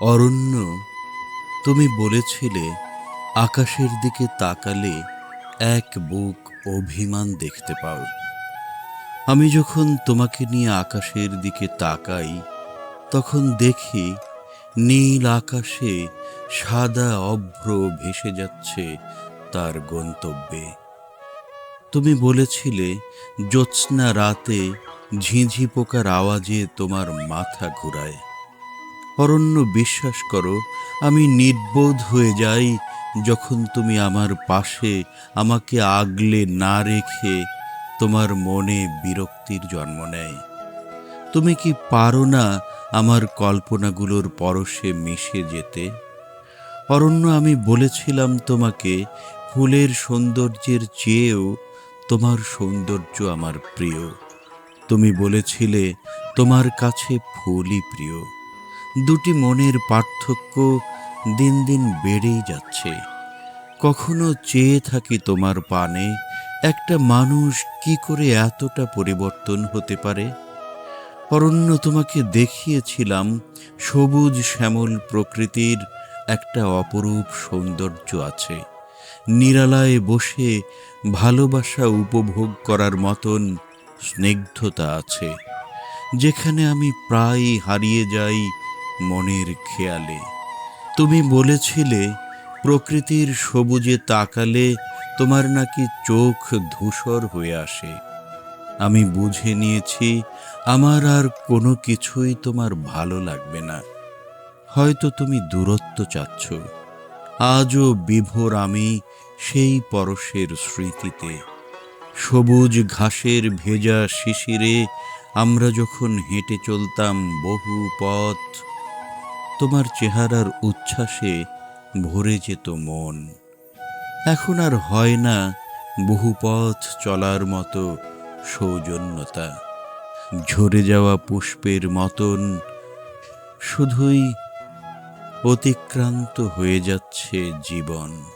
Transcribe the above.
অরণ্য, তুমি বলেছিলে আকাশের দিকে তাকালে এক বুক অভিমান দেখতে পাও। আমি যখন তোমাকে নিয়ে আকাশের দিকে তাকাই, তখন দেখি নীল আকাশে সাদা অভ্র ভেসে যাচ্ছে তার গন্তব্যে। তুমি বলেছিলে জ্যোৎস্না রাতে ঝিঁঝি পোকার আওয়াজে তোমার মাথা ঘুরায়। অরণ্য বিশ্বাস করো, আমি নির্বোধ হয়ে যাই যখন তুমি আমার পাশে আমাকে আগলে না রেখে তোমার মনে বিরক্তির জন্ম নেয়। তুমি কি পারো না আমার কল্পনাগুলোর পরশে মিশে যেতে? অরণ্য, আমি বলেছিলাম তোমাকে, ফুলের সৌন্দর্যের চেয়েও তোমার সৌন্দর্য আমার প্রিয়। তুমি বলেছিলে, তোমার কাছে ফুলই প্রিয়। দুটি মনের পার্থক্য দিন দিন বেড়েই যাচ্ছে। কখনো চেয়ে থাকি তোমার পানে, একটা মানুষ কি করে এতটা পরিবর্তন হতে পারে? অরণ্য তোমাকে দেখিয়েছিলাম, সবুজ শ্যামল প্রকৃতির একটা অপরূপ সৌন্দর্য আছে। নিরালায় বসে ভালোবাসা উপভোগ করার মতন স্নিগ্ধতা আছে, যেখানে আমি প্রায় হারিয়ে যাই মনের খেয়ালে। তুমি বলেছিলে, প্রকৃতির সবুজে তাকালে তোমার নাকি চোখ ধূসর হয়ে আসে। আমি বুঝে নিয়েছি, আমার আর কোনো কিছুই তোমার ভালো লাগবে না। হয়তো তুমি দূরত্ব চাচ্ছ। আজও বিভোর আমি সেই পরশের স্মৃতিতে। সবুজ ঘাসের ভেজা শিশিরে আমরা যখন হেঁটে চলতাম বহু পথ তোমার চেহারার উচ্ছ্বাসে ভরে যেত মন। এখন আর হয় না বহু পথ চলার মতো সৌজন্যতা। ঝরে যাওয়া পুষ্পের মতন শুধুই অতিক্রান্ত হয়ে যাচ্ছে জীবন।